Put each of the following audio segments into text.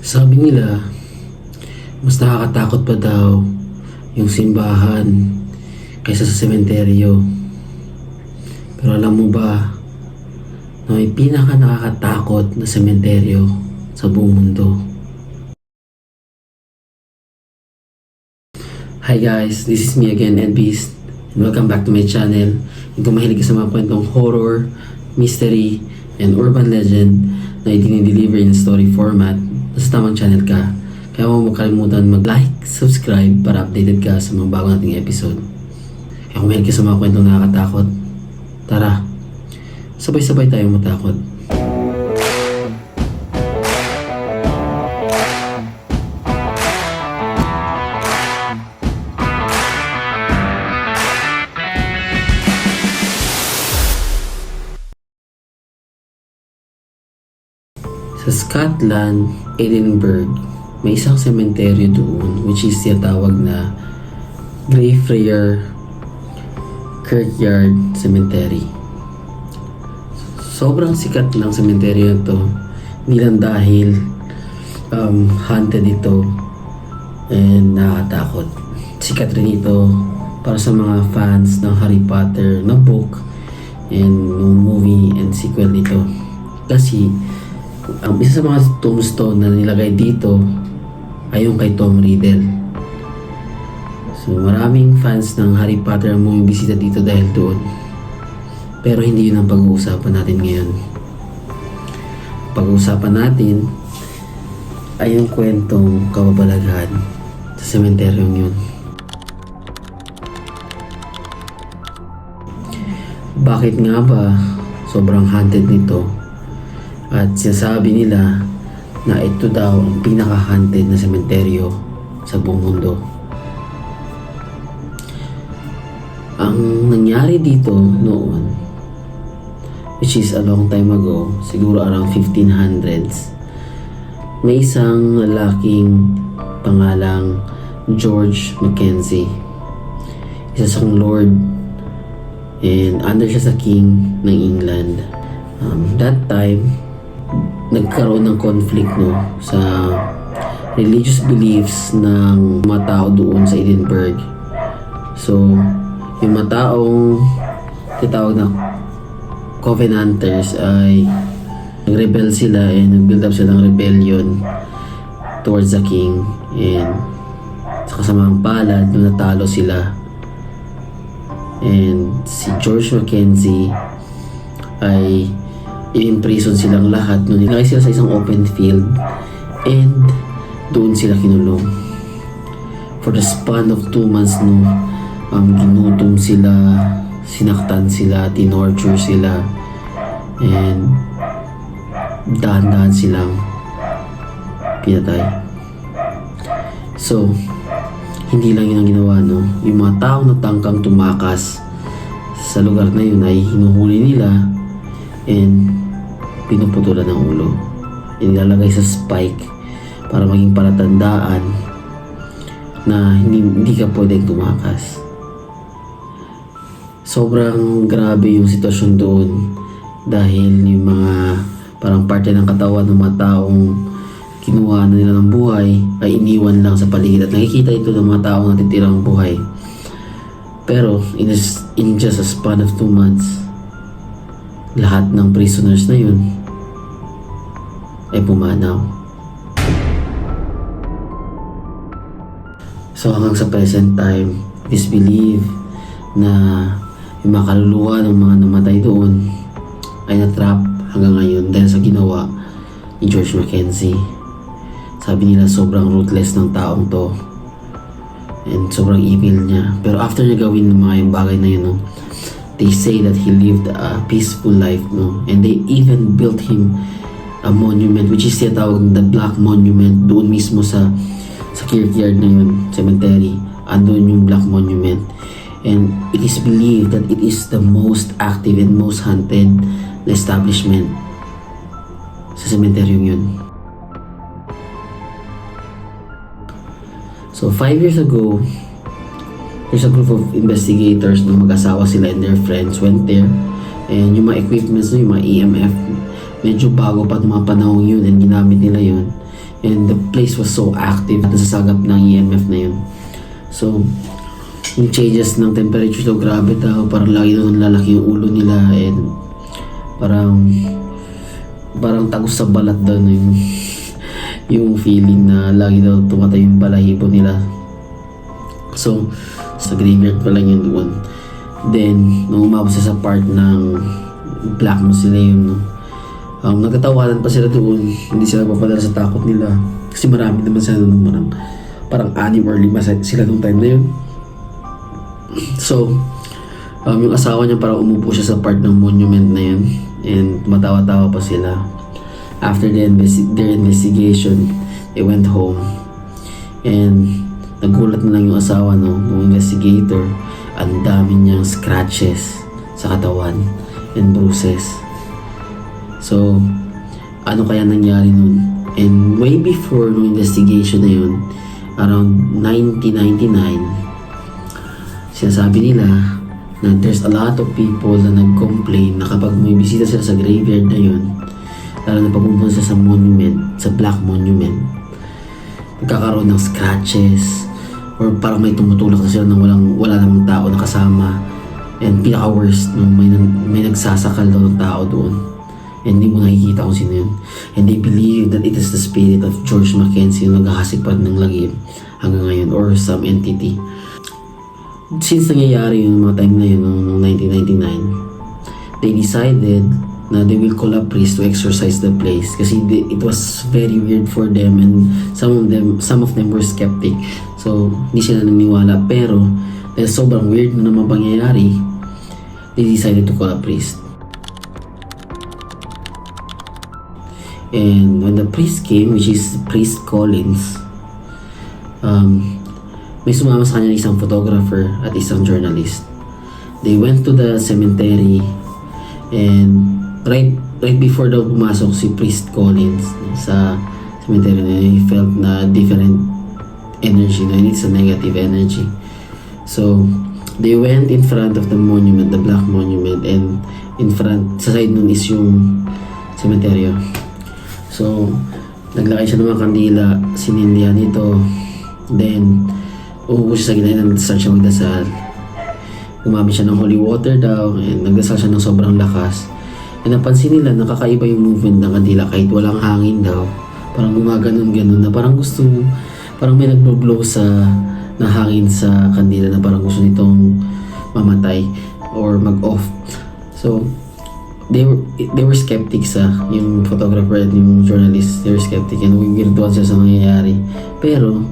Sabi nila, mas nakakatakot pa daw yung simbahan kaysa sa sementeryo. Pero alam mo ba na may pinaka nakakatakot na sementeryo sa buong mundo? Hi guys, this is me again, Ed Beast. And welcome back to my channel. Kung mahilig sa mga kwentong horror, mystery, and urban legend na i-deliver in story format, nasa tamang channel ka. Kaya huwag mo kalimutan mag-like, subscribe para updated ka sa mga bago nating episode. Kaya kung mahilig ka sa mga kwentong nakakatakot, tara, sabay-sabay tayong matakot. Sa Scotland, Edinburgh, may isang sementeryo doon which is tiyatawag na Greyfriar Kirkyard Cemetery. Sobrang sikat ng sementeryo na to. Hindi lang dahil um, haunted ito and nakakatakot. Sikat rin ito para sa mga fans ng Harry Potter na book and ng movie and sequel nito. Kasi ang isa sa mga tombstone na nilagay dito ay yung kay Tom Riddle. So maraming fans ng Harry Potter ang bumibisita dito dahil doon. Pero hindi yun ang pag-uusapan natin ngayon. Pag-uusapan natin ay yung kwentong kababalaghan sa sementeryong yun. Bakit nga ba sobrang haunted nito? At sinasabi nila na ito daw ang pinaka-haunted na sementeryo sa buong mundo. Ang nangyari dito noon, which is a long time ago, siguro around 1500s, may isang lalaking pangalang George Mackenzie. Isa siyang lord and under siya sa king ng England. Um, that time, nagkaroon ng conflict no sa religious beliefs ng mga tao doon sa Edinburgh. So, yung mga taong tinatawag na Covenanters ay nag-rebel sila and nag-build up sila ng rebellion towards the king and sa kasamang palad nung natalo sila and si George Mackenzie ay i-imprison silang lahat no nilagay sila sa isang open field and doon sila kinulong. For the span of two months no um, ginutom sila sinaktan sila tinorture sila and dahan-dahan silang pinatay. So hindi lang yun ang ginawa no? Yung mga taong natangkang tumakas sa lugar na yun ay hinuhuli nila and pinuputulan ng ulo. Inilalagay sa spike para maging palatandaan na hindi, hindi ka pwedeng tumakas. Sobrang grabe yung sitwasyon doon dahil yung mga parang parte ng katawan ng mga taong kinuha na nila ng buhay ay iniwan lang sa paligid at nakikita ito ng mga taong natitirang buhay. Pero in, in just a span of two months, lahat ng prisoners na yun ay pumanaw. So hanggang sa present time, is believed na yung mga kaluluwa ng mga namatay doon ay natrap hanggang ngayon dahil sa ginawa ni George Mackenzie. Sabi nila sobrang ruthless ng taong to and sobrang evil niya. Pero after niya gawin ng mga yung bagay na yun, no, they say that he lived a peaceful life, no? And they even built him a monument, which is tinatawag na the Black Monument, doon mismo sa sa kirkyard na yun, cemetery. Andun yung Black Monument. And it is believed that it is the most active and most haunted na establishment sa cemetery yun. So, five years ago, there's a group of investigators na mag-asawa sila and their friends went there. And yung mga equipments no, yung mga EMF, medyo bago pa mga panahon yun and ginamit nila yun. And the place was so active at nasasagap ng EMF na yun. So, yung changes ng temperature daw grabe daw parang lagi daw lalaki yung ulo nila and parang parang tagos sa balat na yung yung feeling na lagi daw tumatay yung balahibo nila so sa graveyard pa lang yun doon then nung umabot sa part ng Black Mausoleum no um, nagtatawanan pa sila doon hindi sila papadala sa takot nila kasi marami naman sila doon parang parang anim or lima sila nung time na yun So, um, yung asawa niya parang umupo siya sa part ng monument na yun. And tumatawa-tawa pa sila. After the investi- their investigation, they went home. And nagulat na lang yung asawa no, ng investigator. Ang dami niyang scratches sa katawan and bruises. So, ano kaya nangyari nun? And way before nung investigation na yun, around 1999, sinasabi nila na there's a lot of people na nag-complain na kapag may bisita sila sa graveyard na yun, lalo na pag pumunta sila sa monument, sa black monument, nagkakaroon ng scratches, or parang may tumutulak na sila nang walang, wala namang tao na kasama. And pinaka-worst, no, may, may nagsasakal daw ng tao doon. And hindi mo nakikita kung sino yun. And they believe that it is the spirit of George Mackenzie na naghahasipad ng lagim hanggang ngayon or some entity since nangyayari yung mga time na yun, noong noong 1999, they decided na they will call a priest to exorcise the place kasi it was very weird for them and some of them some of them were skeptic so hindi sila naniniwala pero dahil sobrang weird na naman pangyayari they decided to call a priest and when the priest came which is priest Collins um, may sumama sa kanya isang photographer at isang journalist. They went to the cemetery and right right before daw pumasok si Priest Collins sa cemetery na he felt na different energy na it's a negative energy. So, they went in front of the monument, the black monument and in front, sa side nun is yung cemetery. So, naglakay siya ng mga kandila, sinindihan ito. Then, uupo siya sa ng start siya magdasal. Gumamit siya ng holy water daw and nagdasal siya ng sobrang lakas. And napansin nila nakakaiba yung movement ng kandila kahit walang hangin daw. Parang gumaganon-ganon na parang gusto, parang may nagbo-blow sa na hangin sa kandila na parang gusto nitong mamatay or mag-off. So, they were they were skeptics sa yung photographer at yung journalist they were skeptic and weirduan sila sa nangyayari. Pero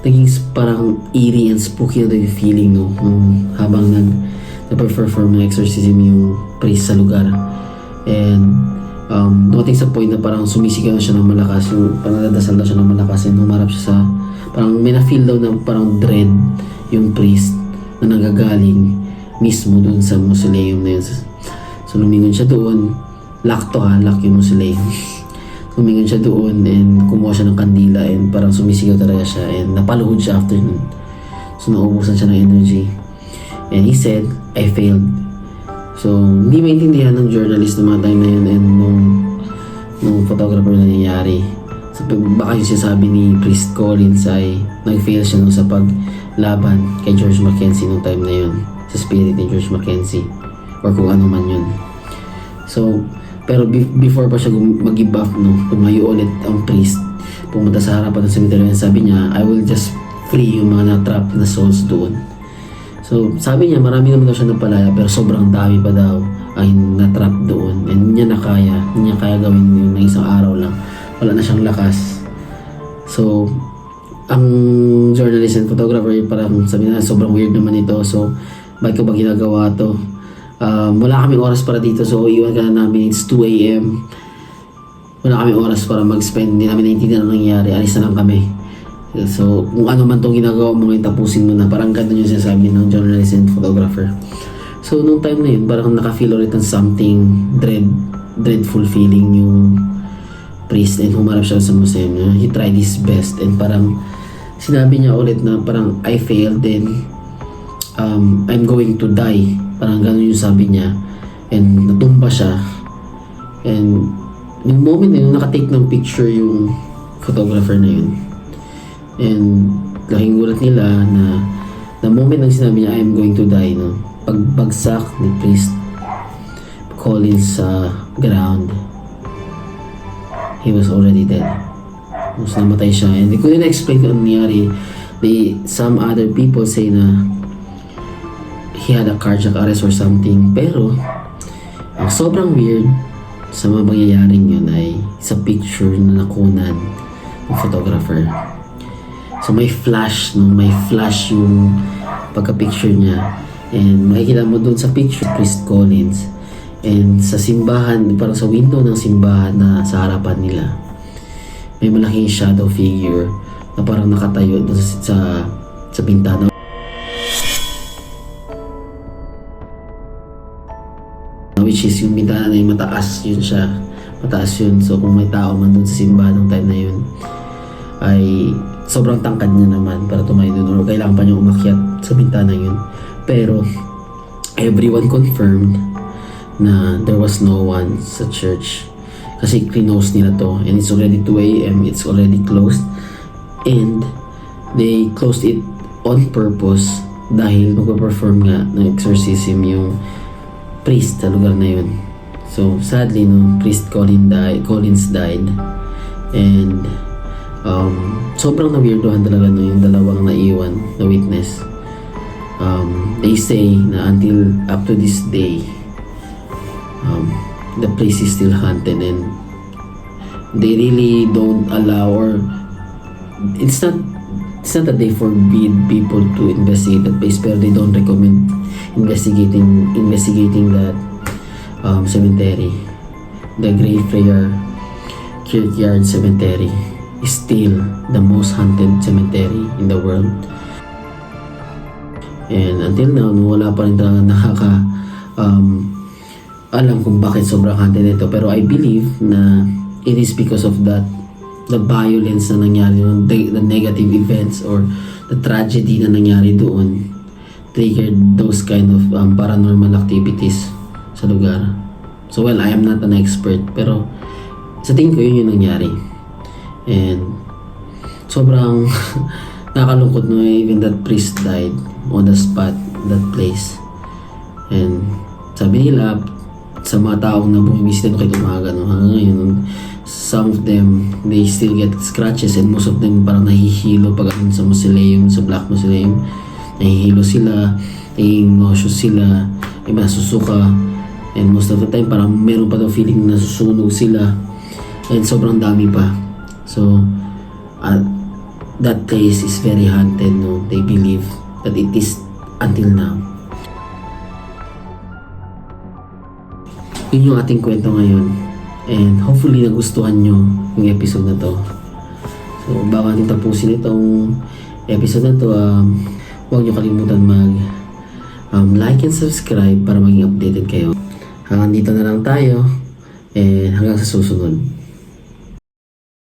naging parang eerie and spooky na yung feeling no? Nung habang nag nag-perform ng exorcism yung priest sa lugar. And um, dumating sa point na parang sumisigaw na siya ng malakas yung parang nadasal na siya ng malakas and humarap siya sa parang may na-feel daw na parang dread yung priest na nagagaling mismo dun sa mausoleum na yun So, lumingon siya doon. Lock to ha, lock yung mausoleum. lumingon siya doon and kumuha siya ng kandila and parang sumisigaw talaga siya and napaluhod siya after nun. So, naubusan siya ng energy. And he said, I failed. So, hindi maintindihan ng journalist na mga time na yun and nung, nung photographer na nangyayari. So, baka yung sinasabi ni Priest Collins ay nag-fail siya nung sa paglaban kay George Mackenzie nung time na yun. Sa spirit ni George Mackenzie or kung ano man yun. So, pero be- before pa siya mag-give up, no, tumayo ulit ang priest, pumunta sa harapan ng cemetery and sabi niya, I will just free yung mga na-trap na souls doon. So, sabi niya, marami naman daw siya napalaya, pero sobrang dami pa daw ay na-trap doon. And hindi niya na kaya, hindi niya kaya gawin yun ng isang araw lang. Wala na siyang lakas. So, ang journalist and photographer parang sabi na sobrang weird naman ito so bakit ko ba ginagawa to um, wala kaming oras para dito so iwan ka na namin it's 2 a.m. wala kaming oras para mag-spend hindi namin naintindihan ang nangyayari alis na lang kami so kung ano man itong ginagawa mo ngayon tapusin mo na parang ganun yung sinasabi ng journalist and photographer so nung time na yun parang naka-feel ulit ng something dread dreadful feeling yung priest and humarap siya sa museum niya. He tried his best and parang sinabi niya ulit na parang I failed and um, I'm going to die. Parang ganun yung sabi niya. And natumba siya. And yung moment na yun, nakatake ng picture yung photographer na yun. And laking gulat nila na the moment nang sinabi niya, I am going to die, no? Pagbagsak ni Priest Collins sa ground, he was already dead. Mas namatay siya. And they couldn't explain kung ano nangyari. They, some other people say na he had a cardiac arrest or something. Pero, ang sobrang weird sa mga mangyayaring yun ay sa picture na nakunan ng photographer. So may flash, no? may flash yung pagka-picture niya. And makikita mo doon sa picture, Priest Collins. And sa simbahan, parang sa window ng simbahan na sa harapan nila, may malaking shadow figure na parang nakatayo doon sa, sa, sa bintana. Which is yung bintana na yung mataas, yun siya. Mataas yun. So kung may tao man doon sa simbahan ng time na yun, ay sobrang tangkad niya naman para tumayo doon. Or kailangan pa niya umakyat sa bintana yun. Pero everyone confirmed na there was no one sa church. Kasi close nila to. And it's already 2 a.m. it's already closed. And they closed it on purpose dahil magpa-perform nga ng exorcism yung priest sa lugar na yun. So sadly no priest Colin died, Collins died. And um, sobrang na-weirdohan talaga no yung dalawang naiwan na witness. Um, they say na until up to this day um, the place is still haunted and they really don't allow or it's not it's not that they forbid people to investigate that place pero they don't recommend investigating investigating that um, cemetery the graveyard Kirkyard Cemetery is still the most haunted cemetery in the world and until now no, wala pa rin talaga nakaka um, alam kung bakit sobrang haunted nito pero I believe na it is because of that the violence na nangyari doon, the, the negative events or the tragedy na nangyari doon triggered those kind of um, paranormal activities sa lugar. So well, I am not an expert pero sa tingin ko yun yung nangyari. And sobrang nakakalungkot no even that priest died on the spot, that place. And sabi nila, sa mga taong na bumimisita no kahit umaga no, hanggang ngayon, some of them, they still get scratches and most of them parang nahihilo pag sa mausoleum, sa black mausoleum. Nahihilo sila, naging nauseous sila, iba nasusuka. And most of the time, parang meron pa daw feeling na nasusunog sila. And sobrang dami pa. So, uh, that place is very haunted, no? They believe that it is until now. Yun yung ating kwento ngayon. And hopefully nagustuhan nyo yung episode na to. So, bago natin tapusin itong episode na to, um, huwag nyo kalimutan mag um, like and subscribe para maging updated kayo. Hanggang dito na lang tayo. And hanggang sa susunod.